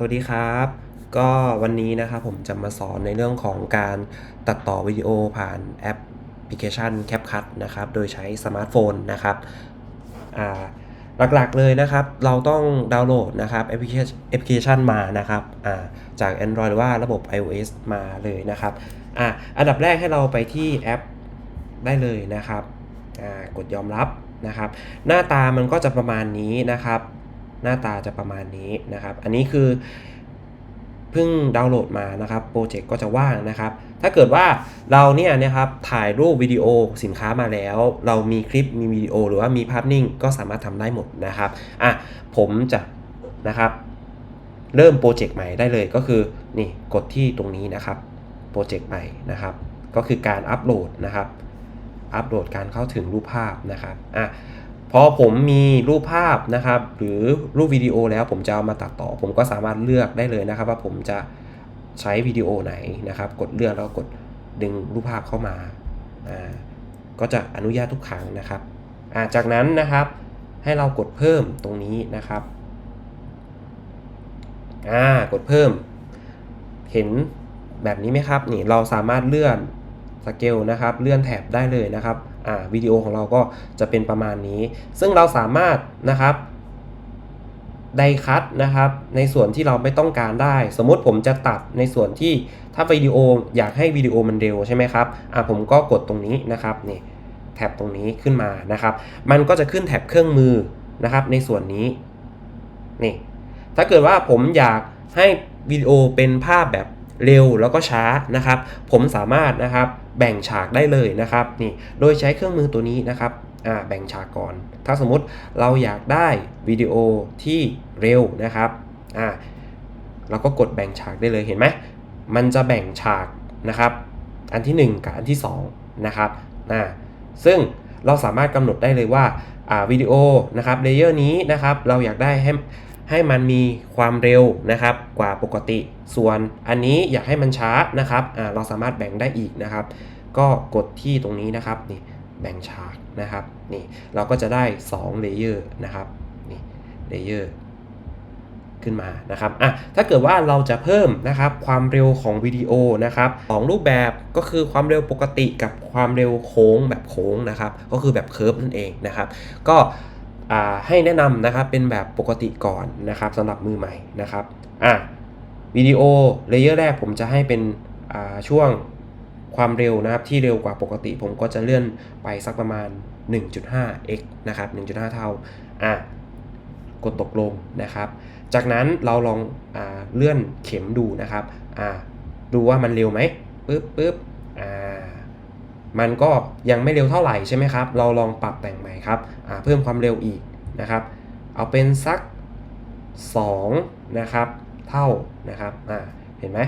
สวัสดีครับ ก็วันนี้นะครับผมจะมาสอนในเรื่องของการตัดต่อวิดีโอผ่านแอปพลิเคชัน CapCut นะครับ โดยใช้สมาร์ทโฟนนะครับหลักๆเลยนะครับ เราต้องดาวน์โหลดนะครับแอปพลิเคชันมานะครับาจาก Android หรือว่าระบบ iOS มาเลยนะครับออันดับแรกให้เราไปที่แอปได้เลยนะครับกดยอมรับนะครับ หน้าตามันก็จะประมาณนี้นะครับ หน้าตาจะประมาณนี้นะครับ อันนี้คือเพิ่งดาวน์โหลดมานะครับโปรเจกต์ก็จะว่างนะครับ ถ้าเกิดว่าเราเนี่ยนะครับถ่ายรูปวิดีโอสินค้ามาแล้ว เรามีคลิปมีวิดีโอหรือว่ามีภาพนิ่งก็สามารถทำได้หมดนะครับอะผมจะนะครับ เริ่มโปรเจกต์ใหม่ได้เลยก็คือนี่กดที่ตรงนี้นะครับโปรเจกต์ใหม่นะครับ ก็คือการอัปโหลดนะครับอัปโหลดการเข้าถึงรูปภาพนะครับอะ พอผมมีรูปภาพนะครับ หรือรูปวิดีโอแล้วผมจะเอามาตัดต่อ ผมก็สามารถเลือกได้เลยนะครับ ว่าผมจะใช้วิดีโอไหนนะครับ กดเลือกแล้วกดดึงรูปภาพเข้ามาอ่าก็จะอนุญาตทุกครั้งนะครับอ่าจากนั้นนะครับ ให้เรากดเพิ่มตรงนี้นะครับอ่ากดเพิ่ม เห็นแบบนี้ไหมครับนี่เราสามารถเลื่อน สเกลนะครับเลื่อนแถบได้เลยนะครับอ่าวิดีโอของเราก็จะเป็นประมาณนี้ ซึ่งเราสามารถนะครับไดคัตนะครับในส่วนที่เราไม่ต้องการได้ สมมติผมจะตัดในส่วนที่ถ้าวิดีโออยากให้วิดีโอมันเร็วใช่ไหมครับอ่าผมก็กดตรงนี้นะครับนี่แท็บตรงนี้ขึ้นมานะครับ มันก็จะขึ้นแท็บเครื่องมือนะครับ ในส่วนนี้นี่ถ้าเกิดว่าผมอยากให้วิดีโอเป็นภาพแบบ เร็วแล้วก็ช้านะครับ ผมสามารถนะครับแบ่งฉากได้เลยนะครับนี่โดยใช้เครื่องมือตัวนี้นะครับอ่าแบ่งฉากก่อน ถ้าสมมติเราอยากได้วิดีโอที่เร็วนะครับอ่าเราก็กดแบ่งฉากได้เลยเห็นไหมมันจะแบ่งฉากนะครับ อันที่ 1 กับอันที่2นะครับอ่าซึ่งเราสามารถกำหนดได้เลยว่าอ่าวิดีโอนะครับเลเยอร์นี้นะครับเราอยากได้ให้ ให้มันมีความเร็วนะครับกว่าปกติ ส่วนอันนี้อยากให้มันช้านะครับเราสามารถแบ่งได้อีกนะครับ ก็กดที่ตรงนี้นะครับนี่แบ่งฉากนะครับนี่เราก็จะได้2เลเยอร์นะครับนี่เลเยอร์ขึ้นมานะครับอะถ้าเกิดว่าเราจะเพิ่มนะครับความเร็วของวิดีโอนะครับสองรูปแบบก็คือความเร็วปกติกับความเร็วโค้งแบบโค้งนะครับ ก็คือแบบเคิร์ฟนั่นเองนะครับ ก็ ให้แนะนำนะครับเป็นแบบปกติก่อนนะครับสำหรับมือใหม่นะครับอะวิดีโอเลเยอร์แรกผมจะให้เป็นช่วงความเร็วนะครับที่เร็วกว่าปกติ ผมก็จะเลื่อนไปสักประมาณ 1.5x นะครับ 1.5 เท่าอะกดตกลงนะครับ จากนั้นเราลองอเลื่อนเข็มดูนะครับอะดูว่ามันเร็วไหมปึ๊บปึ๊บ มันก็ยังไม่เร็วเท่าไหร่ใช่ไหมครับ เราลองปรับแต่งใหม่ครับเพิ่มความเร็วอีกนะครับ เอาเป็นสัก2นะครับเท่านะครับเห็นไหม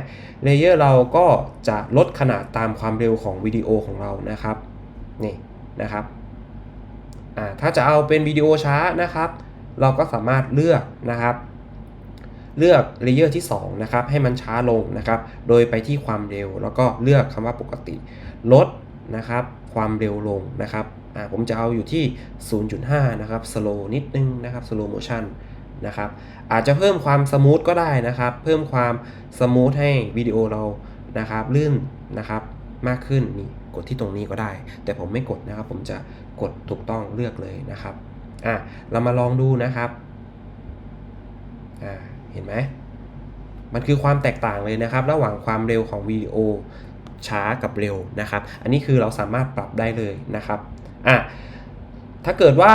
เลเยอร์เราก็จะลดขนาดตามความเร็วของวิดีโอของเรานะครับนี่นะครับถ้าจะเอาเป็นวิดีโอช้านะครับ เราก็สามารถเลือกนะครับ เลือกเลเยอร์ที่2นะครับให้มันช้าลงนะครับ โดยไปที่ความเร็วแล้วก็เลือกคำว่าปกติ ลด นะครับความเร็วลงนะครับผมจะเอาอยู่ที่ 0.5 นะครับ slow นิดนึงนะครับ slow motion นะครับอาจจะเพิ่มความสมูทก็ได้นะครับ เพิ่มความสมูทให้วิดีโอเรานะครับลื่นนะครับมากขึ้นนี่กดที่ตรงนี้ก็ได้ แต่ผมไม่กดนะครับ ผมจะกดถูกต้องเลือกเลยนะครับอะเรามาลองดูนะครับอ่าเห็นไหมมันคือความแตกต่างเลยนะครับ ระหว่างความเร็วของวิดีโอ ช้ากับเร็วนะครับ อันนี้คือเราสามารถปรับได้เลยนะครับอะถ้าเกิดว่า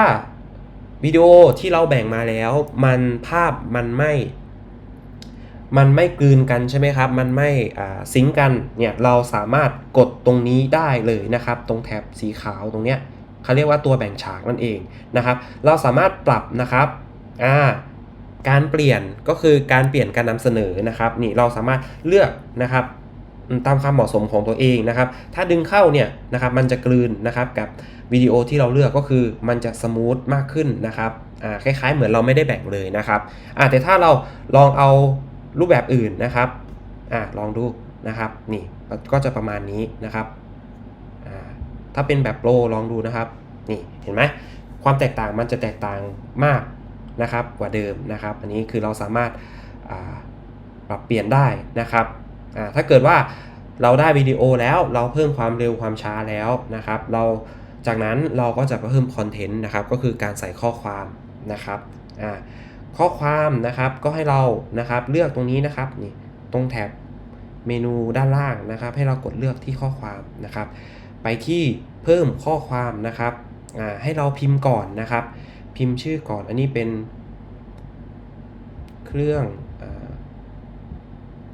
วิดีโอที่เราแบ่งมาแล้ว มันภาพมันไม่ มันไม่กลืนกันใช่ไหมครับ มันไม่ซิงกันเนี่ยเราสามารถกดตรงนี้ได้เลยนะครับ ตรงแถบสีขาวตรงเนี้ยเขาเรียกว่าตัวแบ่งฉากนั่นเองนะครับ เราสามารถปรับนะครับอ่าการเปลี่ยนก็คือการเปลี่ยนการนำเสนอนะครับนี่เราสามารถเลือกนะครับ ตามความเหมาะสมของตัวเองนะครับ ถ้าดึงเข้าเนี่ยนะครับมันจะกลืนนะครับกับวิดีโอที่เราเลือกก็คือมันจะสมูทมากขึ้นนะครับคล้ายๆ เหมือนเราไม่ได้แบ่งเลยนะครับแต่ถ้าเราลองเอารูปแบบอื่นนะครับอลองดูนะครับนี่ก็จะประมาณนี้นะครับถ้าเป็นแบบโปรลองดูนะครับนี่เห็นไหมความแตกต่างมันจะแตกต่างมากนะครับกว่าเดิมนะครับ อันนี้คือเราสามารถปรับเปลี่ยนได้นะครับ อ่าถ้าเกิดว่าเราได้วิดีโอแล้วเราเพิ่มความเร็วความช้าแล้วนะครับ เราจากนั้นเราก็จะเพิ่มคอนเทนต์นะครับ ก็คือการใส่ข้อความนะครับอ่าข้อความนะครับก็ให้เรานะครับเลือกตรงนี้นะครับนี่ตรงแถบเมนูด้านล่างนะครับ ให้เรากดเลือกที่ข้อความนะครับ ไปที่เพิ่มข้อความนะครับอ่าให้เราพิมพ์ก่อนนะครับ พิมพ์ชื่อก่อนอันนี้เป็นเครื่อง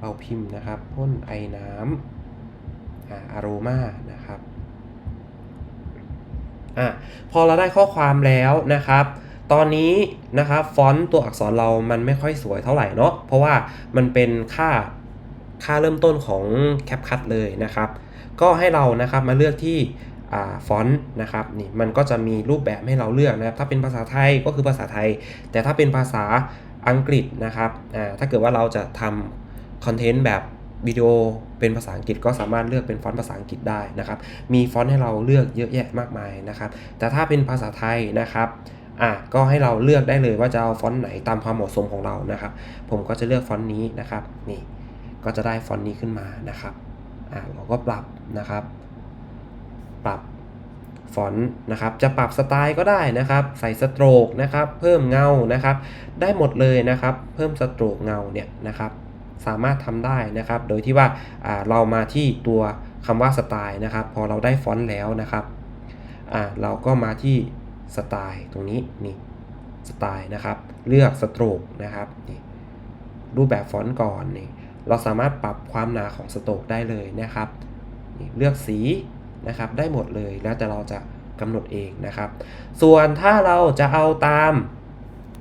เราพิมพ์นะครับพ่นไอน้ำอารมานะครับอะพอเราได้ข้อความแล้วนะครับ ตอนนี้นะครับฟอนต์ตัวอักษรเรามันไม่ค่อยสวยเท่าไหร่เนาะเพราะว่ามันเป็นค่าค่าเริ่มต้นของ CapCut เลยนะครับ ก็ให้เรานะครับมาเลือกที่ฟอนต์นะครับนี่มันก็จะมีรูปแบบให้เราเลือกนะครับ ถ้าเป็นภาษาไทยก็คือภาษาไทย แต่ถ้าเป็นภาษาอังกฤษนะครับอ่าถ้าเกิดว่าเราจะทำ คอนเทนต์แบบวิดีโอเป็นภาษาอังกฤษก็สามารถเลือกเป็นฟอนต์ภาษาอังกฤษได้นะครับ มีฟอนต์ให้เราเลือกเยอะแยะมากมายนะครับ แต่ถ้าเป็นภาษาไทยนะครับอะก็ให้เราเลือกได้เลยว่าจะเอาฟอนต์ไหนตามความเหมาะสมของเรานะครับ ผมก็จะเลือกฟอนต์นี้นะครับ นี่ก็จะได้ฟอนต์นี้ขึ้นมานะครับอะเราก็ปรับนะครับ ปรับฟอนต์นะครับ จะปรับสไตล์ก็ได้นะครับ ใส่สโตรกนะครับ เพิ่มเงานะครับ ได้หมดเลยนะครับ เพิ่มสโตรกเงาเนี่ยนะครับ สามารถทำได้นะครับ โดยที่ว่าเรามาที่ตัวคำว่าสไตล์นะครับ พอเราได้ฟอนต์แล้วนะครับเราก็มาที่สไตล์ตรงนี้นี่สไตล์นะครับ เลือกสโตรกนะครับนี่รูปแบบฟอนต์ก่อนนี่เราสามารถปรับความหนาของสโตรกได้เลยนะครับนี่เลือกสีนะครับได้หมดเลยแล้วแต่เราจะกำหนดเองนะครับ ส่วนถ้าเราจะเอาตาม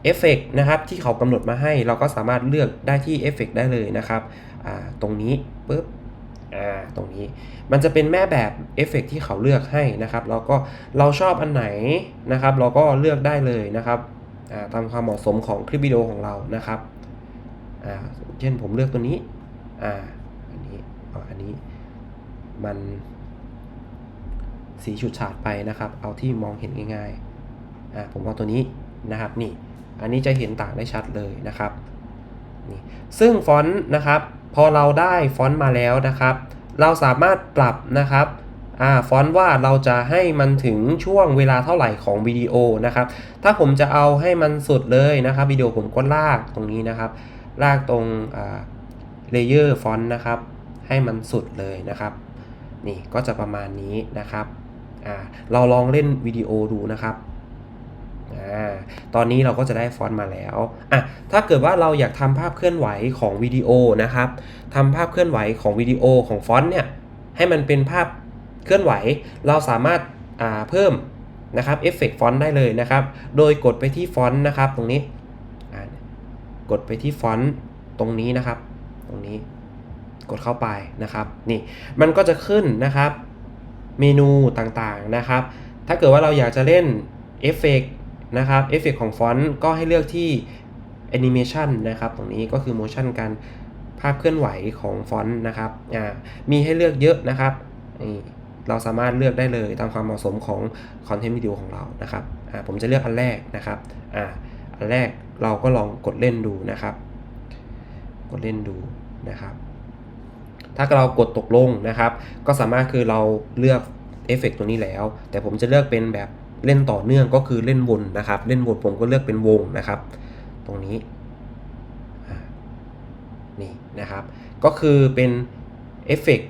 เอฟเฟกนะครับที่เขากำหนดมาให้เราก็สามารถเลือกได้ที่เอฟเฟกได้เลยนะครับตรงนี้ปุ๊บตรงนี้มันจะเป็นแม่แบบเอฟเฟกที่เขาเลือกให้นะครับแล้วก็เราชอบอันไหนนะครับ เราก็เลือกได้เลยนะครับตามความเหมาะสมของคลิปวิดีโอของเรานะครับเช่นผมเลือกตัวนี้อันนี้อันนี้มันสีฉูดฉาดไปนะครับ เอาที่มองเห็นง่ายๆอ่าผมเอาตัวนี้นะครับนี่ อันนี้จะเห็นต่างได้ชัดเลยนะครับนี่ซึ่งฟอนต์นะครับพอเราได้ฟอนต์มาแล้วนะครับ เราสามารถปรับนะครับอ่าฟอนต์ว่าเราจะให้มันถึงช่วงเวลาเท่าไหร่ของวิดีโอนะครับ ถ้าผมจะเอาให้มันสุดเลยนะครับวิดีโอผมก็ลากตรงนี้นะครับ ลากตรงอ่าเลเยอร์ฟอนต์นะครับ ให้มันสุดเลยนะครับนี่ก็จะประมาณนี้นะครับอ่าเราลองเล่นวิดีโอดูนะครับ ตอนนี้เราก็จะได้ฟอนต์มาแล้วอะถ้าเกิดว่าเราอยากทำภาพเคลื่อนไหวของวิดีโอนะครับทำภาพเคลื่อนไหวของวิดีโอของฟอนต์เนี่ยให้มันเป็นภาพเคลื่อนไหว เราสามารถาเพิ่มนะครับเอฟเฟกต์ฟอนต์ได้เลยนะครับ โดยกดไปที่ฟอนต์นะครับตรงนี้ กดไปที่ฟอนต์ตรงนี้นะครับ ตรงนี้กดเข้าไปนะครับ นี่มันก็จะขึ้นนะครับ เมนูต่างๆนะครับ ถ้าเกิดว่าเราอยากจะเล่นเอฟเฟก นะครับเอฟเฟกของฟอนต์ก็ให้เลือกที่ Animation นะครับตรงนี้ก็คือ Motion การภาพเคลื่อนไหวของฟอนต์นะครับอ่ามีให้เลือกเยอะนะครับนี่เราสามารถเลือกได้เลยตามความเหมาะสมของคอนเทนต์วิดีโอของเรานะครับอ่าผมจะเลือกอันแรกนะครับอ่าอันแรกเราก็ลองกดเล่นดูนะครับ กดเล่นดูนะครับ ถ้าเรากดตกลงนะครับ ก็สามารถคือเราเลือกเอฟเฟกตัวนี้แล้ว แต่ผมจะเลือกเป็นแบบ เล่นต่อเนื่องก็คือเล่นวนนะครับ เล่นวนผมก็เลือกเป็นวงนะครับ ตรงนี้นี่นะครับ ก็คือเป็นเอฟเฟก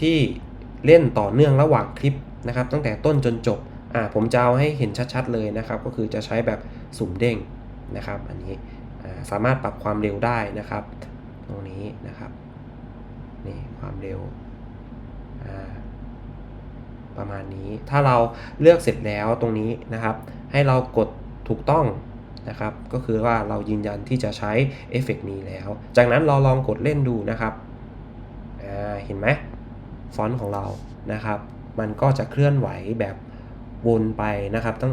ที่เล่นต่อเนื่องระหว่างคลิปนะครับ ตั้งแต่ต้นจนจบอ่าผมจะเอาให้เห็นชัดๆเลยนะครับ ก็คือจะใช้แบบสุ่มเด้งนะครับ อันนี้สามารถปรับความเร็วได้นะครับ ตรงนี้นะครับนี่ความเร็ว ประมาณนี้ ถ้าเราเลือกเสร็จแล้วตรงนี้นะครับ ให้เรากดถูกต้องนะครับ ก็คือว่าเรายืนยันที่จะใช้เอฟเฟกนี้แล้ว จากนั้นเราลองกดเล่นดูนะครับเห็นไหมฟอนต์ของเรานะครับ มันก็จะเคลื่อนไหวแบบวนไปนะครับ ตั้ง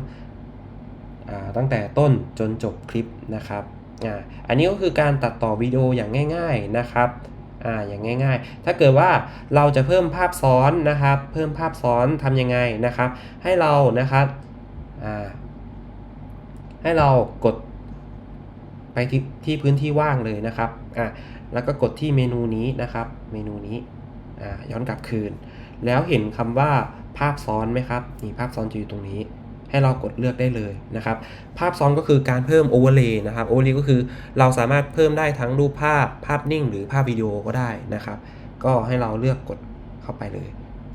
ตั้งแต่ต้นจนจบคลิปนะครับออันนี้ก็คือการตัดต่อวิดีโออย่างง่าย ๆนะครับ อ่าอย่างง่าย ๆ ถ้าเกิดว่าเราจะเพิ่มภาพซ้อนนะครับ เพิ่มภาพซ้อนทำยังไงนะครับ ให้เรานะครับอ่าให้เรากดไปที่ที่พื้นที่ว่างเลยนะครับอ่าแล้วก็กดที่เมนูนี้นะครับ เมนูนี้อ่าย้อนกลับคืน แล้วเห็นคำว่าภาพซ้อนไหมครับนี่ภาพซ้อนจะอยู่ตรงนี้ ให้เรากดเลือกได้เลยนะครับ ภาพซ้อนก็คือการเพิ่มโอเวอร์เลย์นะครับโอเวอร์เลย์ก็คือเราสามารถเพิ่มได้ทั้งรูปภาพภาพนิ่ง หรือภาพวิดีโอก็ได้นะครับ ก็ให้เราเลือกกดเข้าไปเลย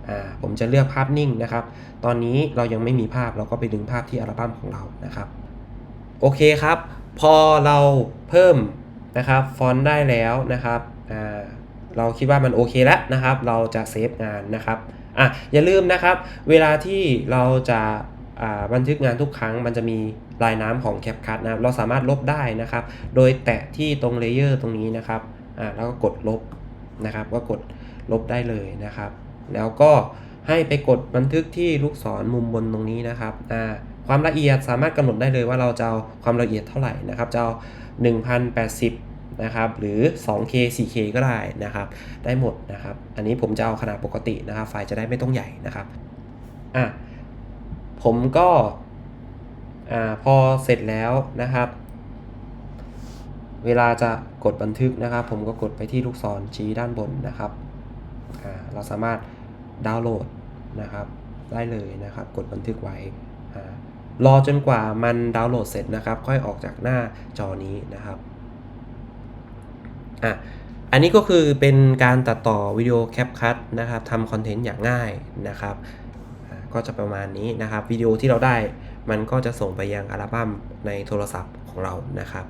อ่าผมจะเลือกภาพนิ่งนะครับ ตอนนี้เรายังไม่มีภาพเราก็ไปดึงภาพที่อัลบั้มของเรานะครับ โอเคครับ พอเราเพิ่มนะครับฟอนต์ได้แล้วนะครับอ่าเราคิดว่ามันโอเคแล้วนะครับ เราจะเซฟงานนะครับอะอย่าลืมนะครับ เวลาที่เราจะ บันทึกงานทุกครั้งมันจะมีลายน้ำของ CapCut นะครับเราสามารถลบได้นะครับ โดยแตะที่ตรงเลเยอร์ตรงนี้นะครับแล้วก็กดลบนะครับ ก็กดลบได้เลยนะครับ แล้วก็ให้ไปกดบันทึกที่ลูกศรมุมบนตรงนี้นะครับความละเอียดสามารถกำหนดได้เลยว่าเราจะเอาความละเอียดเท่าไหร่นะครับจะเอา1080นะครับหรือ 2K 4K ก็ได้นะครับ ได้หมดนะครับ อันนี้ผมจะเอาขนาดปกตินะครับ ไฟล์จะได้ไม่ต้องใหญ่นะครับ อะ ผมก็อพอเสร็จแล้วนะครับ เวลาจะกดบันทึกนะครับ ผมก็กดไปที่ลูกศรชี้ด้านบนนะครับ เราสามารถดาวน์โหลดนะครับ ได้เลยนะครับ กดบันทึกไว้รอจนกว่ามันดาวน์โหลดเสร็จนะครับ ค่อยออกจากหน้าจอนี้นะครับอะอันนี้ก็คือเป็นการตัดต่อวิดีโอแคปคัตนะครับทำคอนเทนต์อย่างง่ายนะครับ ก็จะประมาณนี้นะครับวิดีโอที่เราได้มันก็จะส่งไปยังอัลบั้มในโทรศัพท์ของเรานะครับ